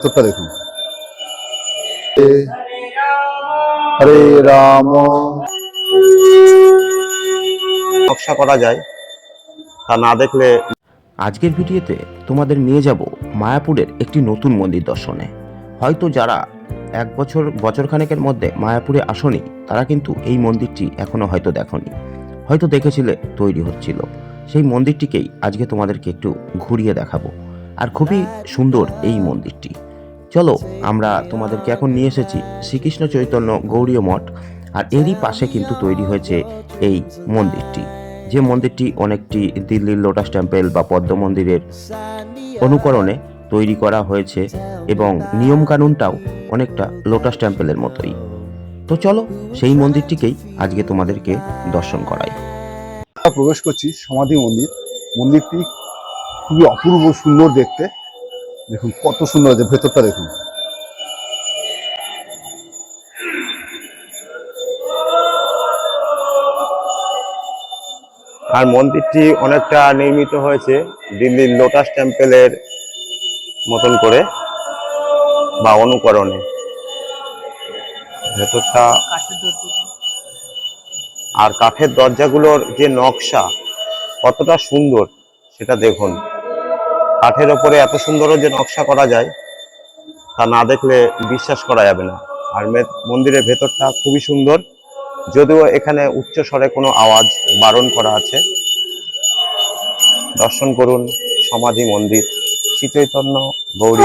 উত্তরটা দেখুন। হরে রাম। নকশা করা যায়, তা না দেখলে আজকের ভিডিওতে তোমাদের নিয়ে যাব মায়াপুরের একটি নতুন মন্দির দর্শনে। হয়তো যারা এক বছর, বছরখানেকের মধ্যে মায়াপুরে আসনি, তারা কিন্তু এই মন্দিরটি এখনও হয়তো দেখনি। হয়তো দেখেছিলে, তৈরি হচ্ছিল। সেই মন্দিরটিকেই আজকে তোমাদেরকে একটু ঘুরিয়ে দেখাবো। আর খুবই সুন্দর এই মন্দিরটি। চলো, আমরা তোমাদেরকে এখন নিয়ে এসেছি শ্রীকৃষ্ণ চৈতন্য গৌরীয় মঠ, আর এরই পাশে কিন্তু তৈরি হয়েছে এই মন্দিরটি। যে মন্দিরটি অনেকটি দিল্লির লোটাস টেম্পেল বা পদ্ম মন্দিরের অনুকরণে তৈরি করা হয়েছে এবং নিয়মকানুনটাও অনেকটা লোটাস টেম্পেলের মতোই। তো চলো, সেই মন্দিরটিকেই আজকে তোমাদেরকে দর্শন করাই। প্রবেশ করছি সমাধি মন্দির। মন্দিরটি খুবই অপূর্ব সুন্দর দেখতে। দেখুন, কত সুন্দর আছে, ভেতরটা দেখুন। আর মন্দিরটি অনেকটা নির্মিত হয়েছে দিল্লির লোটাস টেম্পেলের মতন করে বা অনুকরণে। ভেতরটা আর কাঠের দরজাগুলোর যে নকশা কতটা সুন্দর সেটা দেখুন। কাঠের ওপরে এত সুন্দরও যে নকশা করা যায়, তা না দেখলে বিশ্বাস করা যাবে না। আর মন্দিরের ভেতরটা খুবই সুন্দর। যদিও এখানে উচ্চ স্বরে কোনো আওয়াজ বারণ করা আছে। দর্শন করুন সমাধি মন্দির শীতৈতন্য চৈতন্য গৌরী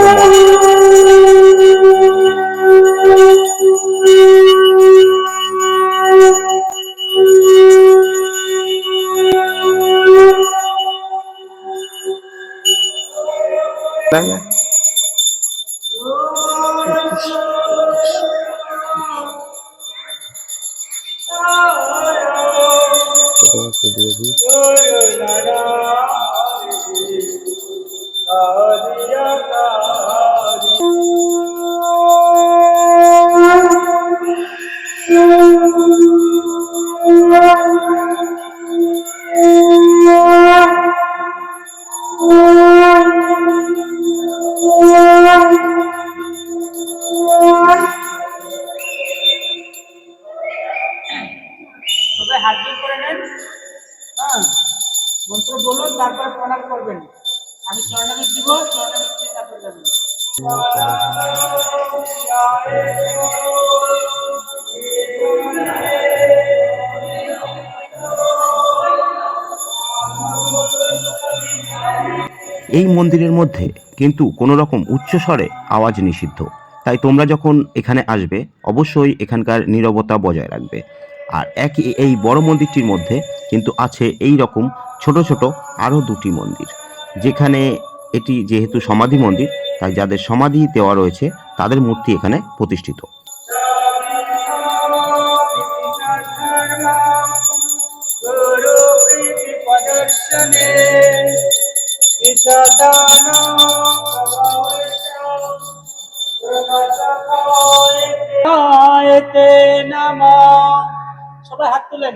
একটু দিয়ে হাত করে নেন। মন্ত্র বলুন, তারপরে প্রণাম করবেন। আমি চরণামিত দিব দিয়ে যাবেন। এই মন্দিরের মধ্যে কিন্তু কোনো রকম উচ্চস্বরে আওয়াজ নিষিদ্ধ। তাই তোমরা যখন এখানে আসবে, অবশ্যই এখানকার নীরবতা বজায় রাখবে। আর একই এই বড় মন্দিরটির মধ্যে কিন্তু আছে এই রকম ছোট ছোট আরও দুটি মন্দির। যেখানে এটি যেহেতু সমাধি মন্দির, তাই যাদের সমাধি দেওয়া রয়েছে, তাদের মূর্তি এখানে প্রতিষ্ঠিত। সবাই হাত তুলেন।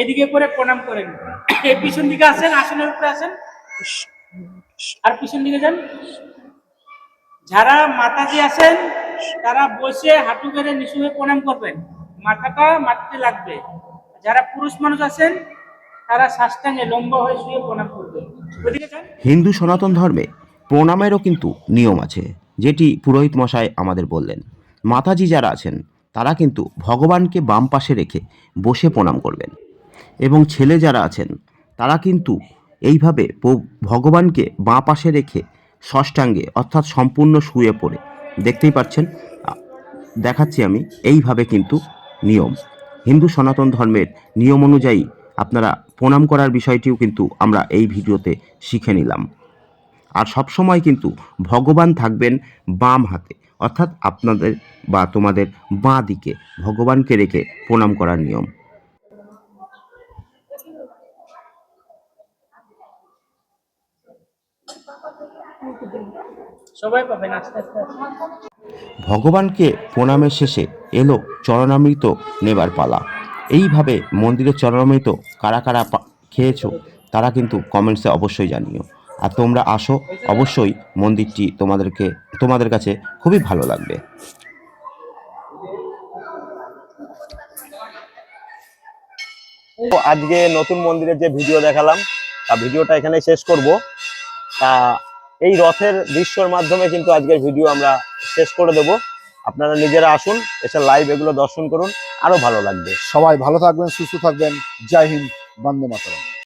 এদিকে করে প্রণাম করেন। এই পিছন দিকে আসেন, আসনের উপরে আসেন। আর পিছন দিকে যান। যারা মাতাজি আছেন, তারা বসে হাঁটু গেড়ে নিচু হয়ে প্রণাম করবেন। মাথাটা মাটিতে লাগবে। যারা পুরুষ মানুষ আছেন, তারা সাষ্টাঙ্গে লম্বা হয়ে শুয়ে প্রণাম করবেন। হিন্দু সনাতন ধর্মে প্রণামেরও কিন্তু নিয়ম আছে, যেটি পুরোহিত মশাই আমাদের বললেন। মাতাজি যারা আছেন, তারা কিন্তু ভগবানকে বাম পাশে রেখে বসে প্রণাম করবেন। এবং ছেলে যারা আছেন, তারা কিন্তু এইভাবে ভগবানকে বাঁ পাশে রেখে ষষ্ঠাঙ্গে অর্থাৎ সম্পূর্ণ শুয়ে পড়ে। দেখতেই পাচ্ছেন দেখাচ্ছি আমি, এইভাবে কিন্তু নিয়ম। হিন্দু সনাতন ধর্মের নিয়ম অনুযায়ী আপনারা প্রণাম করার বিষয়টিও কিন্তু আমরা এই ভিডিওতে শিখে নিলাম। আর সবসময় কিন্তু ভগবান থাকবেন বাম হাতে, অর্থাৎ আপনাদের বা তোমাদের বাঁ দিকে ভগবানকে রেখে প্রণাম করার নিয়ম। সবাই পাবেন আস্তে আস্তে। ভগবানকে প্রণামের শেষে এলো চরণামৃত নেবার পালা। এইভাবে মন্দিরের চরণামৃত কারা কারা খেয়েছো তারা কিন্তু কমেন্টসে অবশ্যই জানিও। আর তোমরা আসো অবশ্যই মন্দিরটি তোমাদেরকে তোমাদের কাছে খুবই ভালো লাগবে। আজকে নতুন মন্দিরের যে ভিডিও দেখালাম তা ভিডিওটা এখানে শেষ করব। তা এই রথের দৃশ্যর মাধ্যমে কিন্তু আজকের ভিডিও আমরা শেষ করে দেব। আপনারা নিজেরা আসুন, এসে লাইভ এগুলো দর্শন করুন, আরও ভালো লাগবে। সবাই ভালো থাকবেন, সুস্থ থাকবেন। জয় হিন্দ, বন্দে মাতরম।